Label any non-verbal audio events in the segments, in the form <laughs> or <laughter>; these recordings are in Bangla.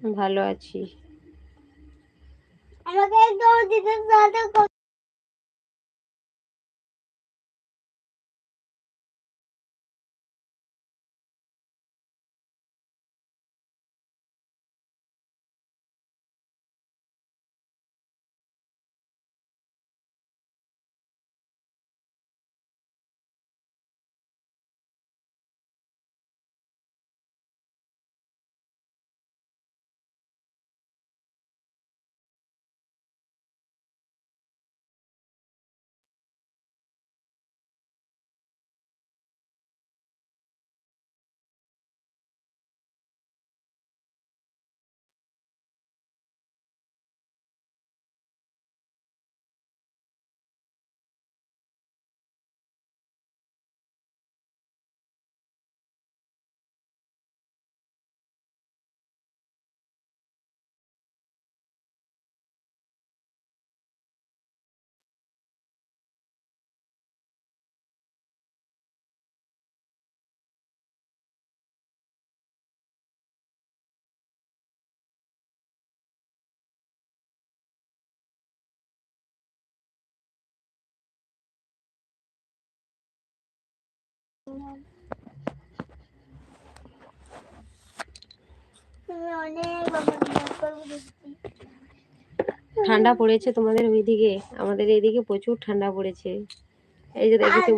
ভালো আছি। আমাকে একটু দিতে ঠান্ডা পড়েছে তোমাদের ওইদিকে আমাদের এইদিকে প্রচুর ঠান্ডা পড়েছে। এই যে দেখেছি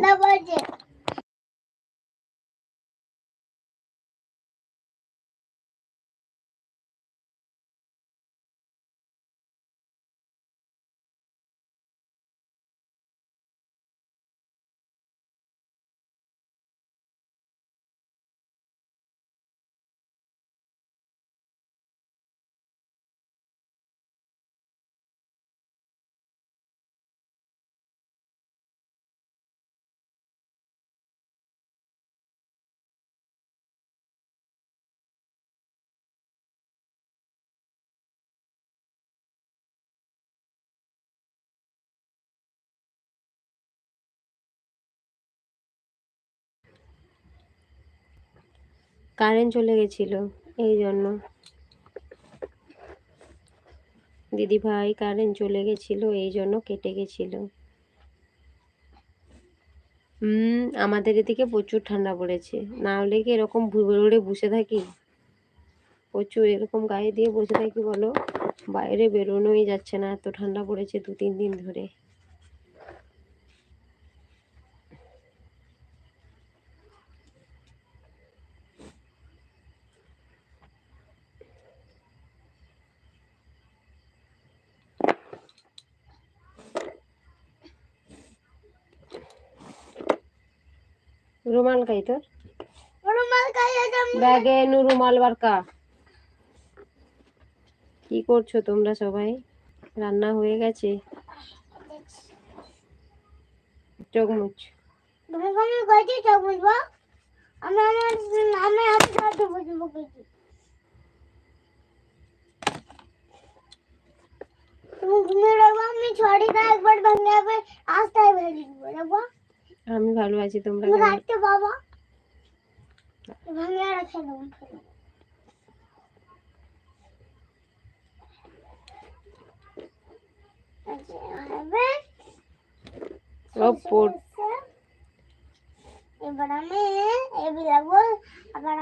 কারেন্ট চলে গেছিল, এই জন্য। দিদি ভাই, কারেন্ট চলে গেছিল, এই জন্য কেটে গেছিল। হুম আমাদের এদিকে প্রচুর ঠান্ডা পড়েছে। না হলে কি এরকম ভুড়ে বসে থাকি? প্রচুর এরকম গায়ে দিয়ে বসে থাকি বলো? বাইরে বেরোনোই যাচ্ছে না, এত ঠান্ডা পড়েছে দু তিন দিন ধরে। রুমাল কাই তোর? রুমাল দাও। ব্যাগে নু রুমাল বারকা কি করছ তোমরা সবাই? রান্না হয়ে গেছে? চোখ মুছ। তুমি ঘুমিয়ে রাখব আমি ছড়িটা একবার ভেঙে যাবে আস্তায় ভেঙে রাখব আমি ভালো আছি তোমরা কেমন? বাবা। দেবো আচ্ছা, এবার আমি এবি লাগবো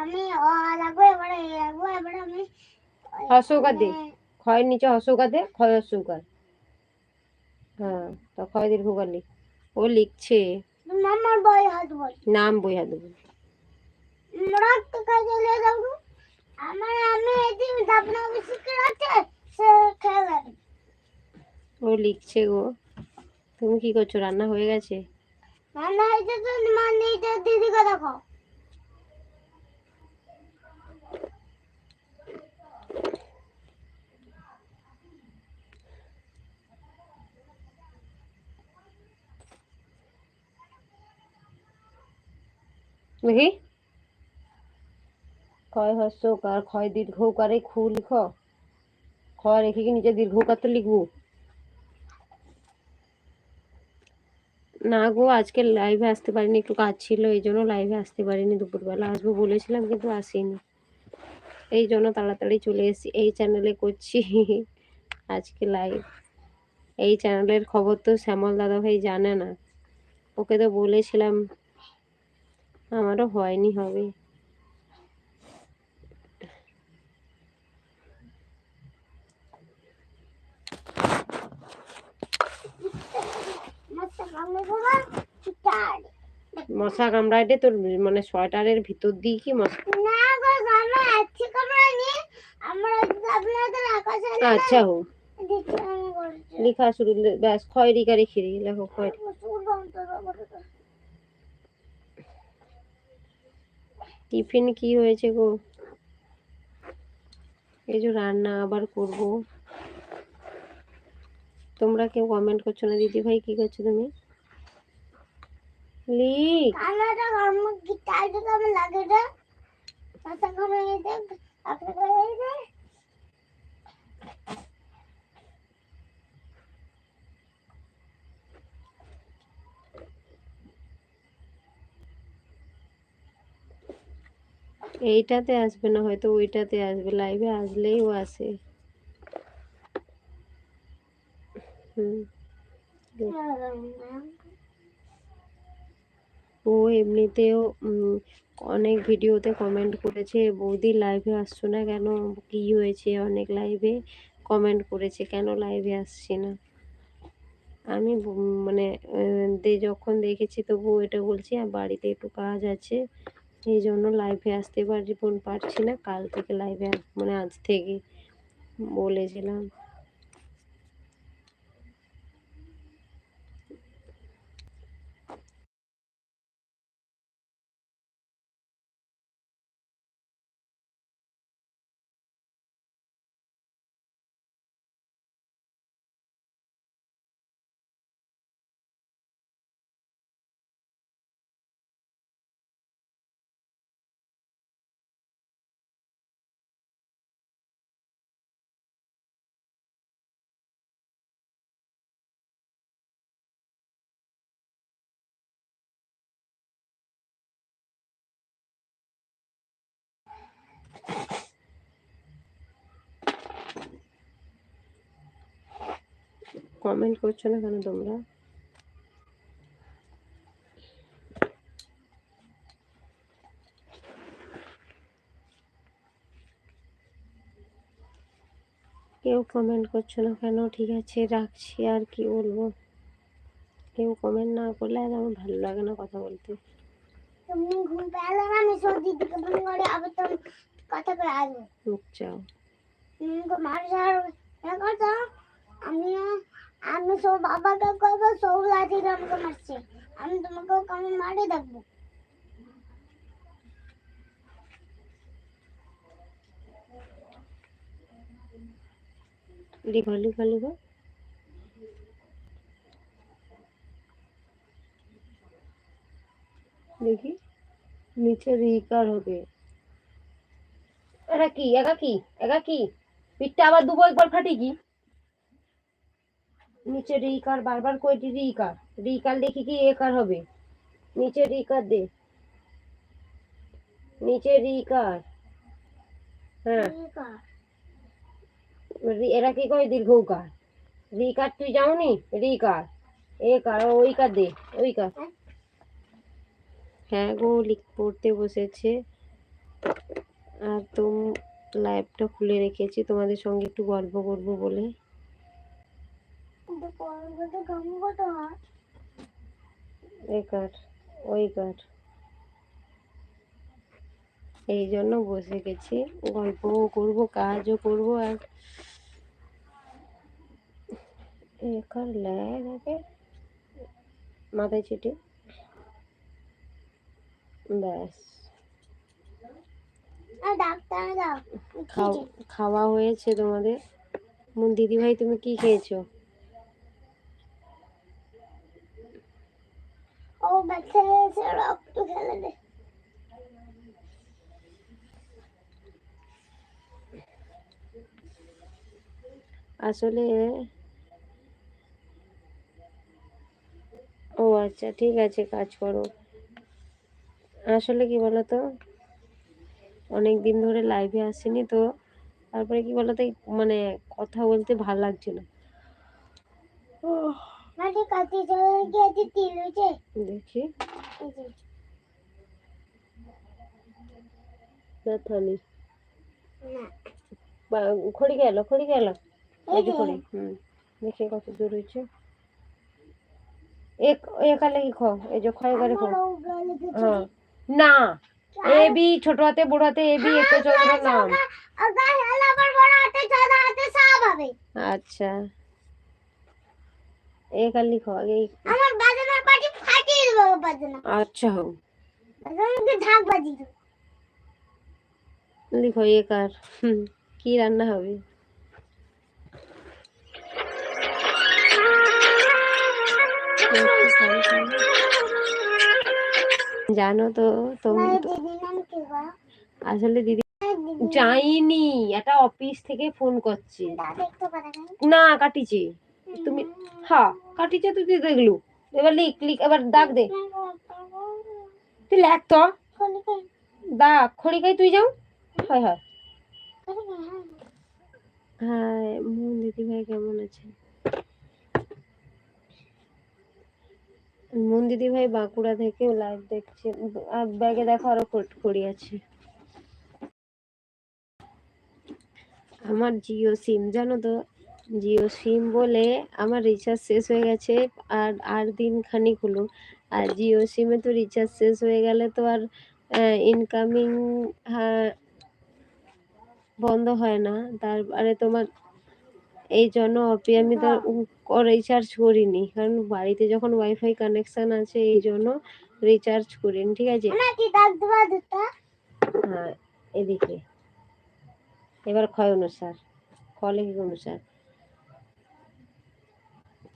আমি অ লাগবো এবার এ লাগবো এবার আমি হসৌকার দে। ক্ষয়ের নিচে হসৌকার দে ক্ষয় হসৌকার। হ্যাঁ তো ক্ষয় দীর্ঘকার লিখ। ও লিখছে। বই হাত নাম বইয়া দেবো রাত কাজে যাব। আমার আমি এদিন দাপনা বিস্কুট আছে সে খেলে ও লিখছে গো। তুমি কি করছ? রান্না হয়ে গেছে? রান্না হয়েছে তো মা নিজে দিদিকে দেখো। দেখি ক্ষয় হস্যকার ক্ষয় দীর্ঘকারে খু লিখ। খ রেখে কি নিচে দীর্ঘকার তো লিখব? না গো আজকে লাইভে আসতে পারিনি একটু কাজ ছিল এই জন্য লাইভে আসতে পারিনি দুপুরবেলা। আসব বলেছিলাম কিন্তু আসিনি। এই জন্য তাড়াতাড়ি চলে এসেছি এই চ্যানেলে করছি <laughs> আজকে লাইভ এই চ্যানেলের খবর তো শ্যামল দাদা ভাই জানে না। ওকে তো বলেছিলাম আমারও হয়নি হবে। মশা কামড়ে বাবা চিটার মশা কামড়াইলে তোর মানে সোয়েটারের ভিতর দিয়ে কি মশা আচ্ছা হোক। লেখা শুরু ব্যাস খয়েরি কারি খিরি লেখো খয়েরি। টিফিন কি হয়েছে গো? এই যে রান্না আবার করব। তোমরা কেউ কমেন্ট করছ না? দিদি ভাই কি করছ তুমি? লিক! টাইট কামড় লাগে রে। করে এই দেখ আপনি করে দে এইটাতে আসবে না, হয়তো ওইটাতে আসবে লাইভে আসলেই ও আসে। ও এমনিতেও অনেক ভিডিওতে কমেন্ট করেছে, বৌদি লাইভে আসছো না কেন? কি হয়েছে? অনেক লাইভে কমেন্ট করেছে, কেন লাইভে আসছি না? আমি মানে যখন দেখেছি তবু এটা বলছি বাড়িতে একটু কাজ আছে এই জন্য লাইভে আসতে পারি পারছি না। কাল থেকে লাইভে মানে আজ থেকে বলেছিলাম। কমেন্ট করছ না কেন তোমরা? কেউ কমেন্ট করছ না কেন? ঠিক আছে, রাখছি, আর কি বলব? কেউ কমেন্ট না করলে আর আমার ভালো লাগে না কথা বলতে। ঘুম পেলে আমি সর্দি দিকে ফোন করে আবার কথা আসব। মুখ চাও তুমি মার সার কথা আমি আমি সব বাবাকে করব সব লাঠি আমাকে মারছে। আমি তোমাকেও কেমন মারে দেখব? লিখো লিখো লিখো দেখি নিচে রিকার হবে। এটা কি? একা কি? একা কি? পিঠটা আবার দুবো একবার ফাটি কি? নিচে রিকার বারবার কইটি রিকার? রিকার দেখি কি একার হবে? নিচে রিকার দে। নিচে রিকার। হ্যাঁ। এরা কি কয়? দীর্ঘকার। রিকার তুই যাওনি? রিকার। এ কার? ওই কার দে। ওই কার। হ্যাঁ। গো লিখ পড়তে বসেছে। আর তুম লাইভটা খুলে রেখেছি। তোমাদের সঙ্গে একটু গল্প করব বলে। কিন্তু পরে তো গান করতে এ কার ওই কার এই জন্য বসে গেছি। গল্পও করব কাজও করব আর একার ল্যাগ আগে মাথায় চিঠি ব্যাস আর ডাক্তার দাও খাও খাওয়া হয়েছে তোমাদের। দিদি ভাই তুমি কি খেয়েছো? ও বাচ্চা হয়েছে রক্ত খেলে দে। আসলে ও আচ্ছা ঠিক আছে কাজ করো। আসলে কি বলতো? অনেক দিন ধরে লাইভে আসিনি তো তারপরে কি বলতো মানে কথা বলতে ভালো লাগছে না। উহ, মাটি কাটি চলে গিয়েছে তিল হয়েছে দেখি খড়ি গেল গেল হুম দেখি কত দূর হয়েছে। এক একালে কি খ এই যে করে হ্যাঁ না। এ বি ছোট হাতে বড় হাতে এ বি এত নাম আচ্ছা। এ কাল লিখো আগে আমার পাটি ফাটিয়ে আচ্ছা হোক। বাজি লিখো এ কার? কি রান্না হবে? <laughs> Thank you. জানো তো তুমি গো আসলে দিদি দিদি যাইনি একটা অফিস থেকে ফোন করছে। না কাটিছি। তুমি হ্যাঁ কাটিছে তুই দেখলু। এবার লিখ লিখ এবার দাগ দে। তুই লেখ তো। দাগ খড়ি খাই তুই যাও। হয় হয়। হ্যাঁ। দিদি ভাই কেমন আছে? মোহন দিদি ভাই বাঁকুড়া থেকে লাইভ দেখছে। আর ব্যাগে দেখো আরও কড়ি আছে। আমার জিও সিম জানো তো? জিও সিম বলে আমার রিচার্জ শেষ হয়ে গেছে আর আর দিন খানিক হলো। আর জিও সিমে তো রিচার্জ শেষ হয়ে গেলে তো আর ইনকামিং বন্ধ হয় না। তারপরে তোমার এই জন্য অপি আমি তো রিচার্জ করিনি। কারণ বাড়িতে যখন ওয়াইফাই কানেকশন আছে এই জন্য রিচার্জ করিনি ঠিক আছে? দাগ হ্যাঁ এদিকে। এবার ক্ষয় অনুসার? কলেজ অনুসার।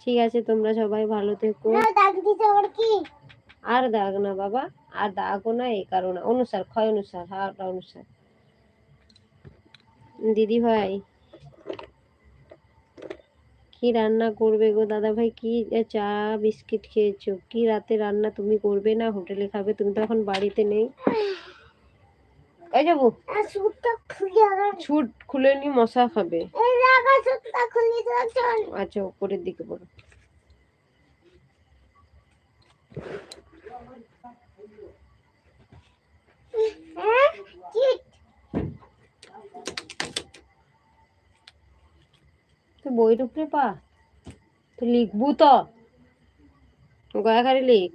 ঠিক আছে তোমরা সবাই ভালো থেকো। দাগ আর দাগ না বাবা আর দাগও না এই কারণে। অনুসার ক্ষয় অনুসার? হ্যাঁ ওটা অনুসার। দিদি ভাই। কি রান্না করবে গো? দাদা ভাই কি চা বিস্কিট খেয়েছো? কি রাতে রান্না তুমি করবে না? হোটেলে খাবে? তুমি তো এখন বাড়িতে নেই। যাব ছুট খুলে নি মশা খাবে। আচ্ছা উপরের দিকে হ্যাঁ? তুই বইয়ের উপরে পা। তুই লিখবু তো। গয়াখারি লিখ।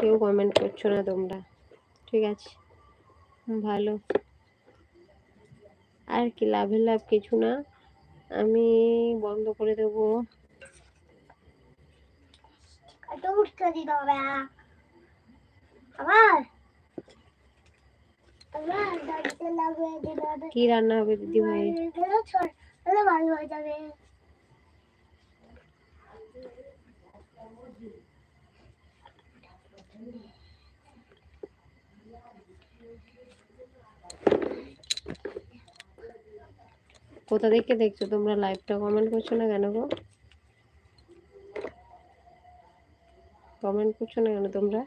কেউ কমেন্ট করছ না তোমরা। ঠিক আছে। ভালো। আর কি লাভের লাভ কিছু না। আমি বন্ধ করে দেবো। আবার আবার দাঁড়িয়ে লাগিয়ে দিতে হবে কি রান্না হবে দিদি ভাই? কোথা থেকে দেখছ? তোমরা লাইভটা কমেন্ট করছ না কেন গো? কমেন্ট করছ না কেন তোমরা?